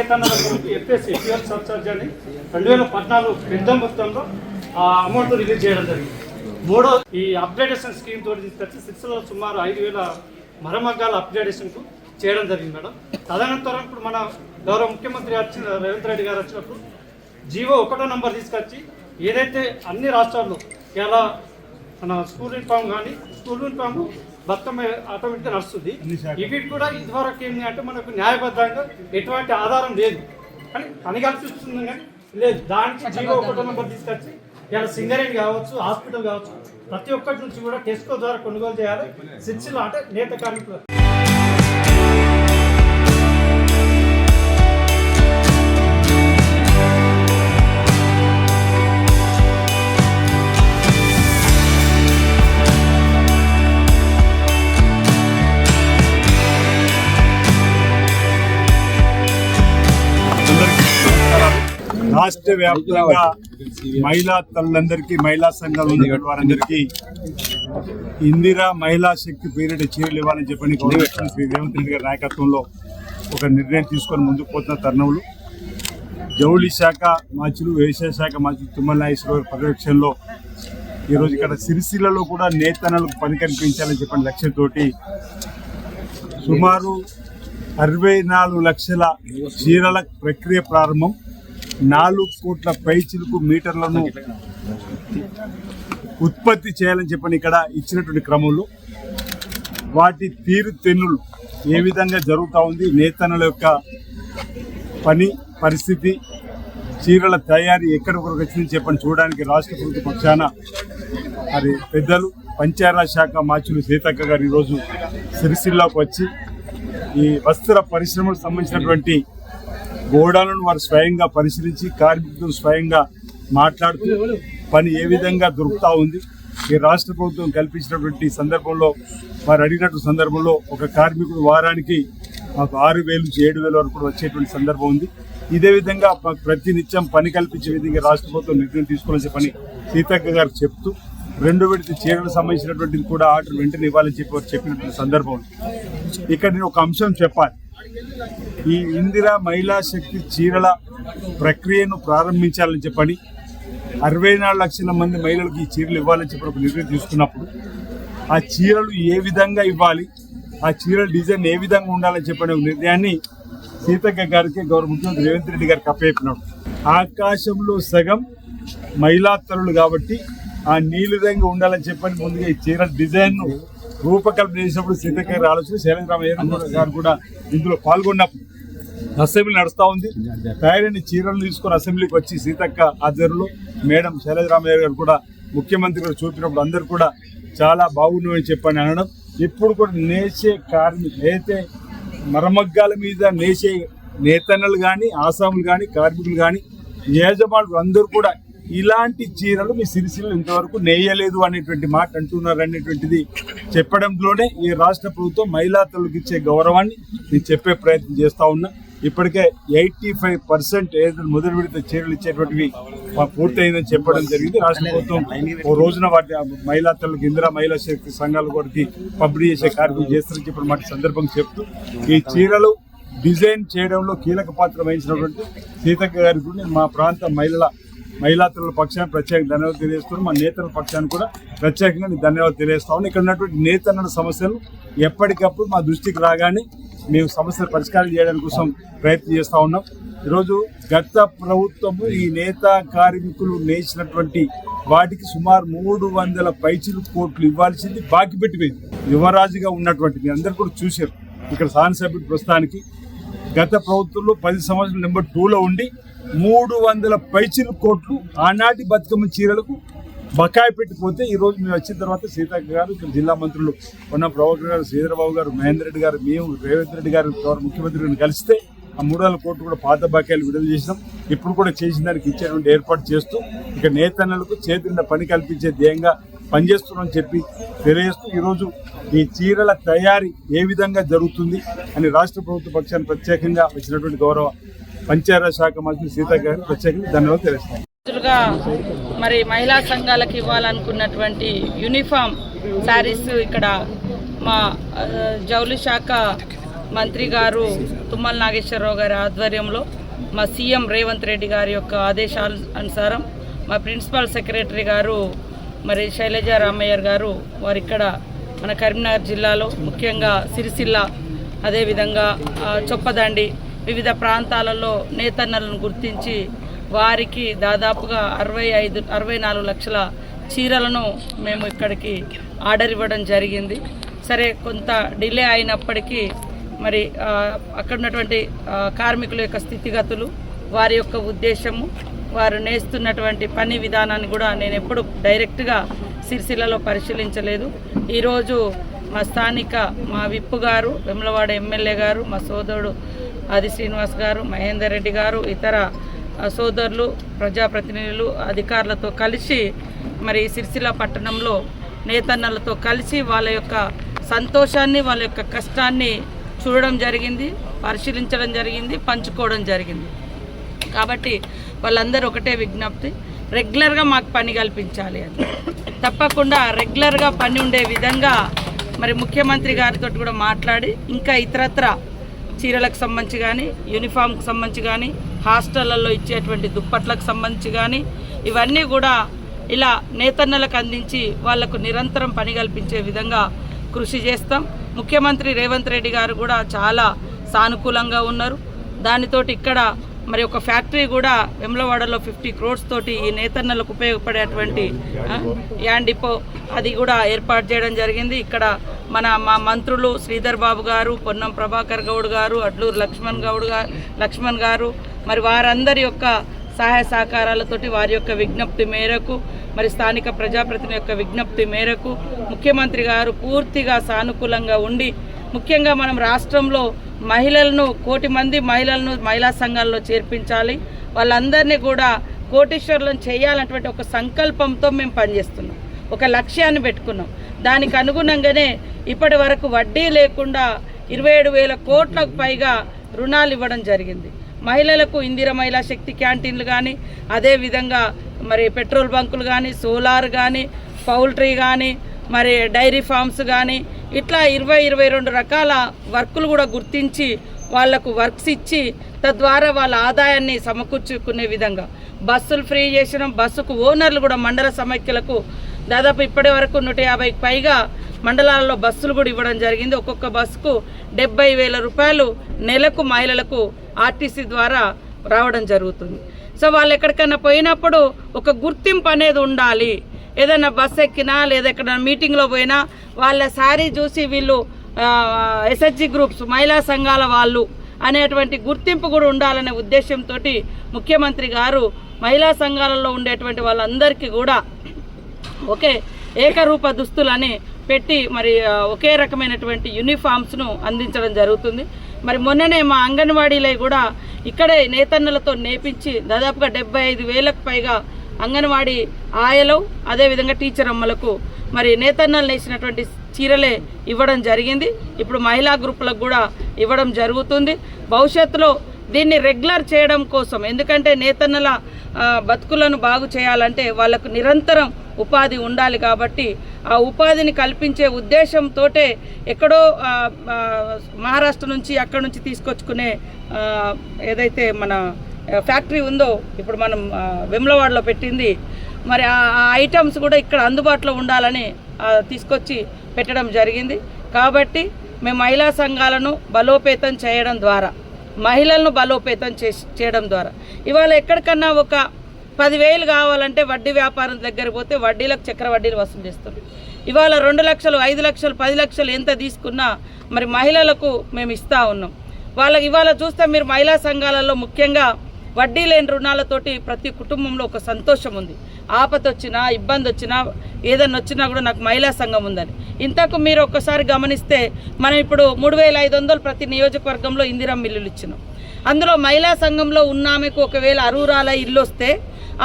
చెప్పేసి fuel subsidy అని రెండు వేల పద్నాలుగు పెద్ద మొత్తంలో ఆ అమౌంట్ రిలీజ్ చేయడం జరిగింది. మూడో ఈ అప్గ్రేడేషన్ స్కీమ్ తోటి తీసుకొచ్చి సిక్స్లో సుమారు ఐదు వేల మరమగ్గాల అప్గ్రేడేషన్కు చేయడం జరిగింది మేడం. తదనంతరం ఇప్పుడు మన గౌరవ ముఖ్యమంత్రి వచ్చిన రేవంత్ రెడ్డి గారు వచ్చినప్పుడు జీవో ఒకటో నంబర్ తీసుకొచ్చి ఏదైతే అన్ని రాష్ట్రాల్లో ఎలా మన స్కూల్ యూనిఫామ్ కానీ స్కూల్ యూనిఫామ్ బతుకమ్మ ఆటోమేటిక్గా నడుస్తుంది. ఇవి కూడా ఇదివరకు ఏంటి అంటే మనకు న్యాయబద్ధంగా ఎటువంటి ఆధారం లేదు. కానీ పని కల్పిస్తుంది కానీ లేదు. దానికి జీవో ఒకటో నెంబర్ తీసుకొచ్చి ఇలా సింగరేణి కావచ్చు హాస్పిటల్ కావచ్చు ప్రతి ఒక్కటి నుంచి కూడా టెస్కో ద్వారా కొనుగోలు చేయాలి. సిక్స్లో అంటే నేత కార్మికులు. రాష్ట్ర వ్యాప్తంగా మహిళా తల్లందరికీ మహిళా సంఘాలు ఉన్నటువంటి వారందరికీ ఇందిరా మహిళా శక్తి పేరిట చీరలు ఇవ్వాలని చెప్పని గవర్నమెంట్ శ్రీ రేవంత్ రెడ్డి గారి నాయకత్వంలో ఒక నిర్ణయం తీసుకొని ముందుకు పోతున్న తరుణంలో జౌళి శాఖ మాచులు వ్యవసాయ శాఖ మాచులు తుమ్మల నాగేశ్వర గారి పర్యవేక్షణలో ఈరోజు ఇక్కడ సిరిసిల్లలో కూడా నేతనలకు పని కనిపించాలని చెప్పిన లక్ష్యంతోటి సుమారు అరవై నాలుగు లక్షల చీరల ప్రక్రియ ప్రారంభం. నాలుగు కోట్ల పైచిలకు మీటర్లను ఉత్పత్తి చేయాలని చెప్పని ఇక్కడ ఇచ్చినటువంటి క్రమంలో వాటి తీరు తెన్నులు ఏ విధంగా జరుగుతూ ఉంది నేతనుల యొక్క పని పరిస్థితి చీరల తయారీ ఎక్కడికొరకు వచ్చింది చెప్పని చూడడానికి రాష్ట్ర ప్రభుత్వ పక్షాన మరి పెద్దలు పంచాయరాజ్ శాఖ మాచులు సీతక్క గారు ఈరోజు సిరిసిల్లాకు వచ్చి ఈ వస్త్ర పరిశ్రమకు సంబంధించినటువంటి గోడాలను వారు స్వయంగా పరిశీలించి కార్మికులు స్వయంగా మాట్లాడుతూ పని ఏ విధంగా దొరుకుతూ ఉంది ఈ రాష్ట్ర ప్రభుత్వం కల్పించినటువంటి సందర్భంలో వారు అడిగినటువంటి సందర్భంలో ఒక కార్మికుడు వారానికి మాకు ఆరు వేలు నుంచి ఏడు వేల వరకు వచ్చేటువంటి సందర్భం ఉంది ఇదే విధంగా మాకు ప్రతినిత్యం పని కల్పించే విధంగా రాష్ట్ర ప్రభుత్వం నిర్ణయం తీసుకోవాల్సిన పని సీతక్క గారు చెప్తూ రెండు విడత చీరలకు సంబంధించినటువంటిది కూడా ఆర్డర్ వెంటనే ఇవ్వాలని చెప్పి చెప్పినటువంటి సందర్భం ఉంది. ఇక్కడ నేను ఒక అంశం చెప్పాలి ఈ ఇందిరా మహిళా శక్తి చీరల ప్రక్రియను ప్రారంభించాలని చెప్పని అరవై నాలుగు లక్షల మంది మహిళలకు ఈ చీరలు ఇవ్వాలని చెప్పి ఒక నిర్ణయం తీసుకున్నప్పుడు ఆ చీరలు ఏ విధంగా ఇవ్వాలి ఆ చీరల డిజైన్ ఏ విధంగా ఉండాలని చెప్పిన ఒక నిర్ణయాన్ని సీతక్క గారికి గౌరవ ముఖ్యమంత్రి రేవంత్ రెడ్డి గారికి అప్పచెప్పినాడు. ఆకాశంలో సగం మహిళా కాబట్టి ఆ నీలి రంగు ఉండాలని చెప్పని ముందుగా ఈ చీరల డిజైన్ను రూపకల్పన చేసినప్పుడు సీతక్క గారి ఆలోచన శైలజరామయ్య గారు కూడా ఇందులో పాల్గొన్నప్పుడు అసెంబ్లీ నడుస్తూ ఉంది. తయారైన చీరలు తీసుకొని అసెంబ్లీకి వచ్చి సీతక్క ఆధ్వర్యంలో మేడం శైలజరామయ్య గారు కూడా ముఖ్యమంత్రి గారు చూపినప్పుడు అందరు కూడా చాలా బాగున్నాయని చెప్పని అనడం. ఇప్పుడు కూడా నేసే కార్మి అయితే మరమగ్గాల మీద నేసే నేతన్నలు కానీ ఆసాములు కానీ కార్మికులు కానీ యజమానులు అందరూ కూడా ఇలాంటి చీరలు మీ సిరిసిలో ఇంతవరకు నేయలేదు అనేటువంటి మాట అంటున్నారు అనేటువంటిది చెప్పడంలోనే ఈ రాష్ట్ర ప్రభుత్వం మహిళా తల్లికి ఇచ్చే గౌరవాన్ని నేను చెప్పే ప్రయత్నం చేస్తా ఉన్నా. ఇప్పటికే ఎయిటీ ఫైవ్ పర్సెంట్ ఏదైతే మొదటి విడత చీరలు ఇచ్చేటువంటివి మా- పూర్తయిందని చెప్పడం జరిగింది. రాష్ట్ర ప్రభుత్వం ఓ రోజున వాటి మహిళా తల్లుకి ఇందిరా మహిళా శక్తి సంఘాలు కూడా పంపిణీ చేసే కార్యక్రమం చేస్తారని చెప్పిన మాట సందర్భంగా చెప్తూ ఈ చీరలు డిజైన్ చేయడంలో కీలక పాత్ర వహించినటువంటి సీతక్క కూడా నేను మా ప్రాంత మహిళల మహిళాతుల పక్షాన్ని ప్రత్యేక ధన్యవాదాలు తెలియజేస్తున్నాను మా నేతల పక్షాన్ని కూడా ప్రత్యేకంగా నేను ధన్యవాదాలు తెలియజేస్తా ఇక్కడ ఉన్నటువంటి నేతన్న సమస్యలు ఎప్పటికప్పుడు మా దృష్టికి రాగానే మేము సమస్యలు పరిష్కారం చేయడానికి కోసం ప్రయత్నం చేస్తూ ఉన్నాం. ఈరోజు గత ప్రభుత్వము ఈ నేత కార్మికులు నేసినటువంటి వాటికి సుమారు మూడు వందల పైచిలు కోట్లు ఇవ్వాల్సింది బాకీ పెట్టిపోయింది యువరాజుగా ఉన్నటువంటి మీ అందరు కూడా చూశారు. ఇక్కడ శాసనసభ్యుడు ప్రస్తుతానికి గత ప్రభుత్వంలో పది సంవత్సరాలు నెంబర్ టూలో ఉండి మూడు వందల పైచిలు కోట్లు ఆనాటి బతుకమ్మ చీరలకు బకాయి పెట్టిపోతే ఈరోజు మేము వచ్చిన తర్వాత సీతక్క గారు ఇక్కడ జిల్లా మంత్రులు ఉన్న ప్రభాకర్ గారు శ్రీధరబాబు గారు మహేందర్ రెడ్డి గారు మేము రేవంత్ రెడ్డి గారు ముఖ్యమంత్రిని ముఖ్యమంత్రి గారిని కలిస్తే ఆ మూడు వందల కోట్లు కూడా పాత బకాయిలు విడుదల చేసినాం. ఇప్పుడు కూడా చేసిన దానికి ఇచ్చేటువంటి ఏర్పాటు చేస్తూ ఇక నేతన్నలకు చేతున్న పని కల్పించే ధ్యేయంగా పనిచేస్తున్నామని చెప్పి తెలియజేస్తూ ఈరోజు ఈ చీరల తయారీ ఏ విధంగా జరుగుతుంది అని రాష్ట్ర ప్రభుత్వ పక్షాన్ని ప్రత్యేకంగా వచ్చినటువంటి గౌరవ పంచాయతీ శాఖ మంత్రి సీత గారికి ప్రత్యేకంగా ధన్యవాదాలు తెలుస్తాను రోజులుగా మరి మహిళా సంఘాలకు ఇవ్వాలనుకున్నటువంటి యూనిఫామ్ శారీస్ ఇక్కడ మా జౌలి శాఖ మంత్రి గారు తుమ్మల నాగేశ్వరరావు గారి ఆధ్వర్యంలో మా సీఎం రేవంత్ రెడ్డి గారి యొక్క ఆదేశాల అనుసారం మా ప్రిన్సిపల్ సెక్రటరీ గారు మరి శైలజ రామయ్యర్ గారు వారిక్కడ మన కరీంనగర్ జిల్లాలో ముఖ్యంగా సిరిసిల్ల అదేవిధంగా చొప్పదండి వివిధ ప్రాంతాలలో నేతన్నలను గుర్తించి వారికి దాదాపుగా అరవై ఐదు అరవై నాలుగు లక్షల చీరలను మేము ఇక్కడికి ఆర్డర్ ఇవ్వడం జరిగింది. సరే కొంత డిలే అయినప్పటికీ మరి అక్కడ ఉన్నటువంటి కార్మికుల యొక్క స్థితిగతులు వారి యొక్క ఉద్దేశము వారు నేస్తున్నటువంటి పని విధానాన్ని కూడా నేను ఎప్పుడు డైరెక్ట్గా సిరిసిల్లలో పరిశీలించలేదు. ఈరోజు మా స్థానిక మా విప్పు గారు వెమ్లవాడ ఎమ్మెల్యే గారు మా సోదరుడు ఆది శ్రీనివాస్ గారు మహేందర్ రెడ్డి గారు ఇతర సోదరులు ప్రజాప్రతినిధులు అధికారులతో కలిసి మరి సిరిసిల్ల పట్టణంలో నేతన్నలతో కలిసి వాళ్ళ యొక్క సంతోషాన్ని వాళ్ళ యొక్క కష్టాన్ని చూడడం జరిగింది పరిశీలించడం జరిగింది పంచుకోవడం జరిగింది. కాబట్టి వాళ్ళందరూ ఒకటే విజ్ఞప్తి. రెగ్యులర్గా మాకు పని కల్పించాలి అని. తప్పకుండా రెగ్యులర్గా పని ఉండే విధంగా మరి ముఖ్యమంత్రి గారితో కూడా మాట్లాడి ఇంకా ఇతరత్ర చీరలకు సంబంధించి కానీ యూనిఫామ్కి సంబంధించి కానీ హాస్టళ్ళలో ఇచ్చేటువంటి దుప్పట్లకు సంబంధించి కానీ ఇవన్నీ కూడా ఇలా నేతన్నలకు అందించి వాళ్ళకు నిరంతరం పని కల్పించే విధంగా కృషి చేస్తాం. ముఖ్యమంత్రి రేవంత్ రెడ్డి గారు కూడా చాలా సానుకూలంగా ఉన్నారు. దానితోటి ఇక్కడ మరి ఒక ఫ్యాక్టరీ కూడా వెమ్లవాడలో ఫిఫ్టీ క్రోడ్స్ తోటి ఈ నేతన్నలకు ఉపయోగపడేటువంటి యాండిపో డిపో అది కూడా ఏర్పాటు చేయడం జరిగింది. ఇక్కడ మన మా మంత్రులు శ్రీధర్ బాబు గారు పొన్నం ప్రభాకర్ గౌడ్ గారు అడ్లూరు లక్ష్మణ్ గౌడ్ గారు లక్ష్మణ్ గారు మరి వారందరి యొక్క సహాయ సహకారాలతోటి వారి యొక్క విజ్ఞప్తి మేరకు మరి స్థానిక ప్రజాప్రతిని యొక్క విజ్ఞప్తి మేరకు ముఖ్యమంత్రి గారు పూర్తిగా సానుకూలంగా ఉండి ముఖ్యంగా మనం రాష్ట్రంలో మహిళలను కోటి మంది మహిళలను మహిళా సంఘాల్లో చేర్పించాలి. వాళ్ళందరినీ కూడా కోటీశ్వరులను చేయాలన్నటువంటి ఒక సంకల్పంతో మేము పనిచేస్తున్నాం. ఒక లక్ష్యాన్ని పెట్టుకున్నాం. దానికి అనుగుణంగానే ఇప్పటి వరకు వడ్డీ లేకుండా ఇరవై ఏడు వేల కోట్లకు పైగా రుణాలు ఇవ్వడం జరిగింది. మహిళలకు ఇందిర మహిళా శక్తి క్యాంటీన్లు కానీ అదేవిధంగా మరి పెట్రోల్ బంకులు కానీ సోలార్ కానీ పౌల్ట్రీ కానీ మరి డైరీ ఫార్మ్స్ కానీ ఇట్లా ఇరవై ఇరవై రెండు రకాల వర్కులు కూడా గుర్తించి వాళ్ళకు వర్క్స్ ఇచ్చి తద్వారా వాళ్ళ ఆదాయాన్ని సమకూర్చుకునే విధంగా. బస్సులు ఫ్రీ చేసిన బస్సుకు ఓనర్లు కూడా మండల సమైక్యలకు దాదాపు ఇప్పటి వరకు నూట యాభైకి పైగా మండలాల్లో బస్సులు కూడా ఇవ్వడం జరిగింది. ఒక్కొక్క బస్సుకు డెబ్బై వేల రూపాయలు నెలకు మహిళలకు ఆర్టీసీ ద్వారా రావడం జరుగుతుంది. సో వాళ్ళు ఎక్కడికైనా పోయినప్పుడు ఒక గుర్తింపు అనేది ఉండాలి. ఏదైనా బస్ ఎక్కినా లేదా ఎక్కడ మీటింగ్లో పోయినా వాళ్ళ శారీ చూసి వీళ్ళు ఎస్హెచ్జి గ్రూప్స్ మహిళా సంఘాల వాళ్ళు అనేటువంటి గుర్తింపు కూడా ఉండాలనే ఉద్దేశంతో ముఖ్యమంత్రి గారు మహిళా సంఘాలలో ఉండేటువంటి వాళ్ళందరికీ కూడా ఒకే ఏకరూప దుస్తులని పెట్టి మరి ఒకే రకమైనటువంటి యూనిఫామ్స్ను అందించడం జరుగుతుంది. మరి మొన్ననే మా అంగన్వాడీలో కూడా ఇక్కడే నేతన్నలతో నేపించి దాదాపుగా డెబ్బై ఐదు వేలకు పైగా అంగన్వాడీ ఆయలు అదేవిధంగా టీచర్ అమ్మలకు మరి నేతన్నలు నేసినటువంటి చీరలే ఇవ్వడం జరిగింది. ఇప్పుడు మహిళా గ్రూపులకు కూడా ఇవ్వడం జరుగుతుంది. భవిష్యత్తులో దీన్ని రెగ్యులర్ చేయడం కోసం ఎందుకంటే నేతన్నల బతుకులను బాగు చేయాలంటే వాళ్ళకు నిరంతరం ఉపాధి ఉండాలి కాబట్టి ఆ ఉపాధిని కల్పించే ఉద్దేశంతో ఎక్కడో మహారాష్ట్ర నుంచి అక్కడ నుంచి తీసుకొచ్చుకునే ఏదైతే మన ఫ్యాక్టరీ ఉందో ఇప్పుడు మనం వెమ్లవాడలో పెట్టింది మరి ఆ ఐటమ్స్ కూడా ఇక్కడ అందుబాటులో ఉండాలని తీసుకొచ్చి పెట్టడం జరిగింది. కాబట్టి మేము మహిళా సంఘాలను బలోపేతం చేయడం ద్వారా మహిళలను బలోపేతం చేసి చేయడం ద్వారా. ఇవాళ ఎక్కడికన్నా ఒక పదివేలు కావాలంటే వడ్డీ వ్యాపారం దగ్గర పోతే వడ్డీలకు చక్ర వడ్డీలు వసూలు చేస్తారు ఇవాళ రెండు లక్షలు ఐదు లక్షలు పది లక్షలు ఎంత తీసుకున్నా మరి మహిళలకు మేము ఇస్తూ ఉన్నాం. వాళ్ళకి ఇవాళ చూస్తే మీరు మహిళా సంఘాలలో ముఖ్యంగా వడ్డీ లేని రుణాలతోటి ప్రతి కుటుంబంలో ఒక సంతోషం ఉంది. ఆపత వచ్చినా ఇబ్బంది వచ్చినా ఏదన్నా వచ్చినా కూడా నాకు మహిళా సంఘం ఉందని ఇంతకు మీరు ఒక్కసారి గమనిస్తే మనం ఇప్పుడు మూడు వేల ఐదు వందలు ప్రతి నియోజకవర్గంలో ఇందిరా మిల్లులు ఇచ్చినాం. అందులో మహిళా సంఘంలో ఉన్న ఆమెకు ఒకవేళ అరువురాల ఇల్లు వస్తే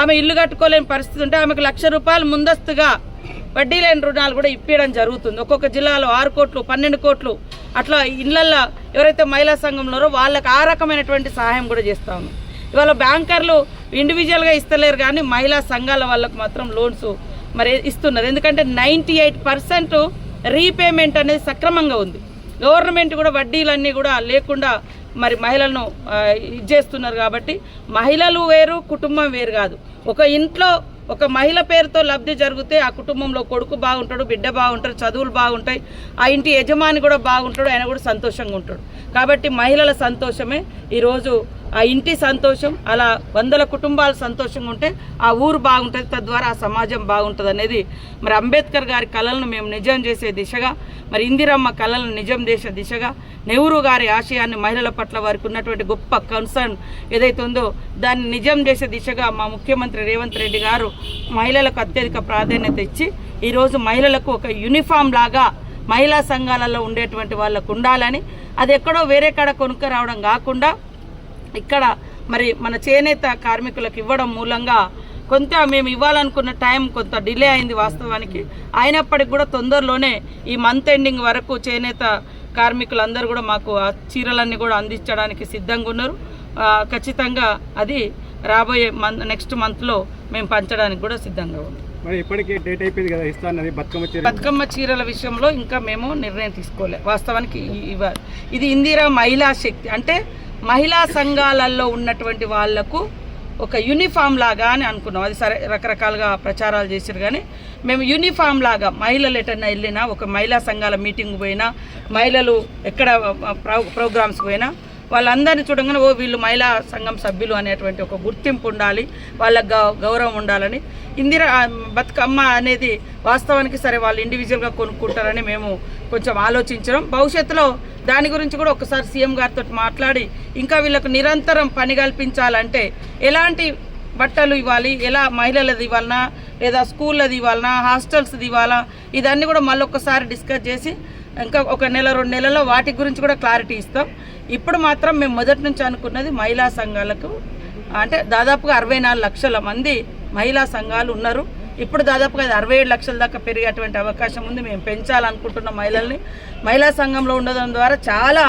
ఆమె ఇల్లు కట్టుకోలేని పరిస్థితి ఉంటే ఆమెకు లక్ష రూపాయలు ముందస్తుగా వడ్డీ లేని రుణాలు కూడా ఇప్పించడం జరుగుతుంది. ఒక్కొక్క జిల్లాలో ఆరు కోట్లు పన్నెండు కోట్లు అట్లా ఇళ్ళల్లో ఎవరైతే మహిళా సంఘంలో వాళ్ళకి ఆ రకమైనటువంటి సహాయం కూడా చేస్తా ఉన్నాం. ఇవాళ బ్యాంకర్లు ఇండివిజువల్గా ఇస్తలేరు కానీ మహిళా సంఘాల వాళ్ళకు మాత్రం లోన్స్ మరి ఇస్తున్నారు. ఎందుకంటే నైంటీ ఎయిట్ పర్సెంట్ రీపేమెంట్ అనేది సక్రమంగా ఉంది. గవర్నమెంట్ కూడా వడ్డీలన్నీ కూడా లేకుండా మరి మహిళలను ఇచ్చేస్తున్నారు ఇది చేస్తున్నారు కాబట్టి మహిళలు వేరు కుటుంబం వేరు కాదు. ఒక ఇంట్లో ఒక మహిళ పేరుతో లబ్ధి జరిగితే ఆ కుటుంబంలో కొడుకు బాగుంటాడు బిడ్డ బాగుంటాడు చదువులు బాగుంటాయి ఆ ఇంటి యజమాని కూడా బాగుంటాడు ఆయన కూడా సంతోషంగా ఉంటాడు. కాబట్టి మహిళల సంతోషమే ఈరోజు ఆ ఇంటి సంతోషం అలా వందల కుటుంబాలు సంతోషంగా ఉంటే ఆ ఊరు బాగుంటుంది తద్వారా ఆ సమాజం బాగుంటుంది అనేది మరి అంబేద్కర్ గారి కళలను మేము నిజం చేసే దిశగా మరి ఇందిరమ్మ కళలను నిజం చేసే దిశగా నెహ్రూ గారి ఆశయాన్ని మహిళల పట్ల వారికి ఉన్నటువంటి గొప్ప కన్సర్న్ ఏదైతే ఉందో దాన్ని నిజం చేసే దిశగా మా ముఖ్యమంత్రి రేవంత్ రెడ్డి గారు మహిళలకు అత్యధిక ప్రాధాన్యత ఇచ్చి ఈరోజు మహిళలకు ఒక యూనిఫామ్ లాగా మహిళా సంఘాలలో ఉండేటువంటి వాళ్ళకు ఉండాలని అది ఎక్కడో వేరే కాడ కొనుక్క రావడం కాకుండా ఇక్కడ మరి మన చేనేత కార్మికులకు ఇవ్వడం మూలంగా కొంత మేము ఇవ్వాలనుకున్న టైం కొంత డిలే అయింది వాస్తవానికి. అయినప్పటికి కూడా తొందరలోనే ఈ మంత్ ఎండింగ్ వరకు చేనేత కార్మికులందరూ కూడా మాకు ఆ చీరలన్నీ కూడా అందించడానికి సిద్ధంగా ఉన్నారు. ఖచ్చితంగా అది రాబోయే మంత్ నెక్స్ట్ మంత్లో మేము పంచడానికి కూడా సిద్ధంగా ఉన్నాం. మరి ఇప్పటికే డేట్ అయిపోయింది కదా ఇస్తా అన్నది బతుకమ్మ చీర బతుకమ్మ చీరల విషయంలో ఇంకా మేము నిర్ణయం తీసుకోలే. వాస్తవానికి ఇది ఇందిరా మహిళా శక్తి అంటే మహిళా సంఘాలలో ఉన్నటువంటి వాళ్ళకు ఒక యూనిఫామ్ లాగా అని అనుకున్నాం. అది సరే రకరకాలుగా ప్రచారాలు చేశారు కానీ మేము యూనిఫామ్ లాగా మహిళలు ఎటన్నా వెళ్ళినా ఒక మహిళా సంఘాల మీటింగ్ పోయినా మహిళలు ఎక్కడ ప్రోగ్రామ్స్ పోయినా వాళ్ళందరినీ చూడగానే ఓ వీళ్ళు మహిళా సంఘం సభ్యులు అనేటువంటి ఒక గుర్తింపు ఉండాలి వాళ్ళకి గౌ గౌరవం ఉండాలని. ఇందిరా బతుకమ్మ అనేది వాస్తవానికి సరే వాళ్ళు ఇండివిజువల్గా కొనుక్కుంటారని మేము కొంచెం ఆలోచించడం. భవిష్యత్తులో దాని గురించి కూడా ఒకసారి సీఎం గారితో మాట్లాడి ఇంకా వీళ్ళకు నిరంతరం పని కల్పించాలంటే ఎలాంటి బట్టలు ఇవ్వాలి ఎలా మహిళలది ఇవ్వాలన్నా లేదా స్కూళ్ళది ఇవ్వాలన్నా హాస్టల్స్ది ఇవ్వాలా ఇదన్నీ కూడా మళ్ళీ ఒక్కసారి డిస్కస్ చేసి ఇంకా ఒక నెల రెండు నెలల్లో వాటి గురించి కూడా క్లారిటీ ఇస్తాం. ఇప్పుడు మాత్రం మేము మొదటి నుంచి అనుకున్నది మహిళా సంఘాలకు అంటే దాదాపుగా అరవై నాలుగు లక్షల మంది మహిళా సంఘాలు ఉన్నారు. ఇప్పుడు దాదాపుగా అది అరవై ఏడు లక్షల దాకా పెరిగేటువంటి అవకాశం ఉంది. మేము పెంచాలనుకుంటున్న మహిళల్ని. మహిళా సంఘంలో ఉండడం ద్వారా చాలా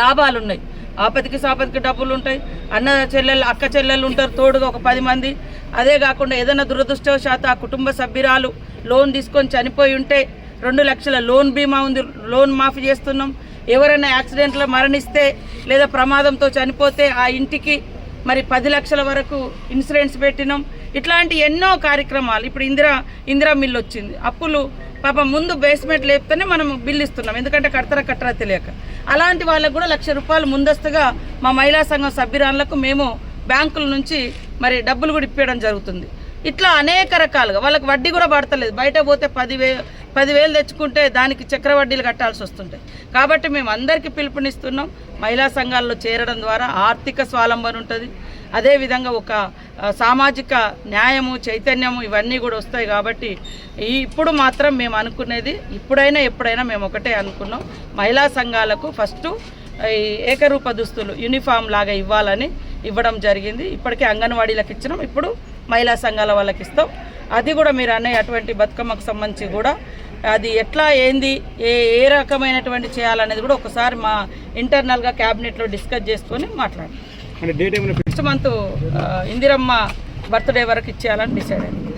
లాభాలు ఉన్నాయి. ఆపతికి సాపతికి డబ్బులు ఉంటాయి. అన్న చెల్లెలు అక్క చెల్లెలు ఉంటారు తోడుగా ఒక పది మంది. అదే కాకుండా ఏదైనా దురదృష్టవశాత్తు ఆ కుటుంబ సభ్యురాలు లోన్ తీసుకొని చనిపోయి ఉంటే రెండు లక్షల లోన్ బీమా ఉంది లోన్ మాఫీ చేస్తున్నాం. ఎవరైనా యాక్సిడెంట్లో మరణిస్తే లేదా ప్రమాదంతో చనిపోతే ఆ ఇంటికి మరి పది లక్షల వరకు ఇన్సూరెన్స్ పెట్టినాం. ఇట్లాంటి ఎన్నో కార్యక్రమాలు ఇప్పుడు ఇందిరా ఇందిరా మిల్లు వచ్చింది. అప్పులు పాప ముందు బేస్మెంట్ లేపితేనే మనం బిల్లు ఇస్తున్నాం. ఎందుకంటే కడతారా కట్టరా తెలియక. అలాంటి వాళ్ళకు కూడా లక్ష రూపాయలు ముందస్తుగా మా మహిళా సంఘం సభ్యురాళ్ళకు మేము బ్యాంకుల నుంచి మరి డబ్బులు కూడా ఇప్పించడం జరుగుతుంది. ఇట్లా అనేక రకాలుగా వాళ్ళకి వడ్డీ కూడా పడతలేదు. బయట పోతే పదివే పదివేలు తెచ్చుకుంటే దానికి చక్ర వడ్డీలు కట్టాల్సి వస్తుంటాయి. కాబట్టి మేము అందరికీ పిలుపునిస్తున్నాం. మహిళా సంఘాల్లో చేరడం ద్వారా ఆర్థిక స్వాలంబన ఉంటుంది. అదేవిధంగా ఒక సామాజిక న్యాయము చైతన్యము ఇవన్నీ కూడా వస్తాయి కాబట్టి ఇప్పుడు మాత్రం మేము అనుకునేది ఇప్పుడైనా ఎప్పుడైనా మేము ఒకటే అనుకున్నాం. మహిళా సంఘాలకు ఫస్ట్ ఈ ఏకరూప దుస్తులు యూనిఫామ్ లాగా ఇవ్వాలని ఇవ్వడం జరిగింది. ఇప్పటికే అంగన్వాడీలకు ఇచ్చినాం. ఇప్పుడు మహిళా సంఘాల వాళ్ళకి ఇస్తాం. అది కూడా మీరు అనే అటువంటి బతుకమ్మకు సంబంధించి కూడా అది ఎట్లా ఏంది ఏ ఏ రకమైనటువంటి చేయాలనేది కూడా ఒకసారి మా ఇంటర్నల్గా క్యాబినెట్లో డిస్కస్ చేసుకొని మాట్లాడాం నెక్స్ట్ మంత్ ఇందిరమ్మ బర్త్డే వరకు ఇచ్చేయాలని డిసైడ్ అయింది.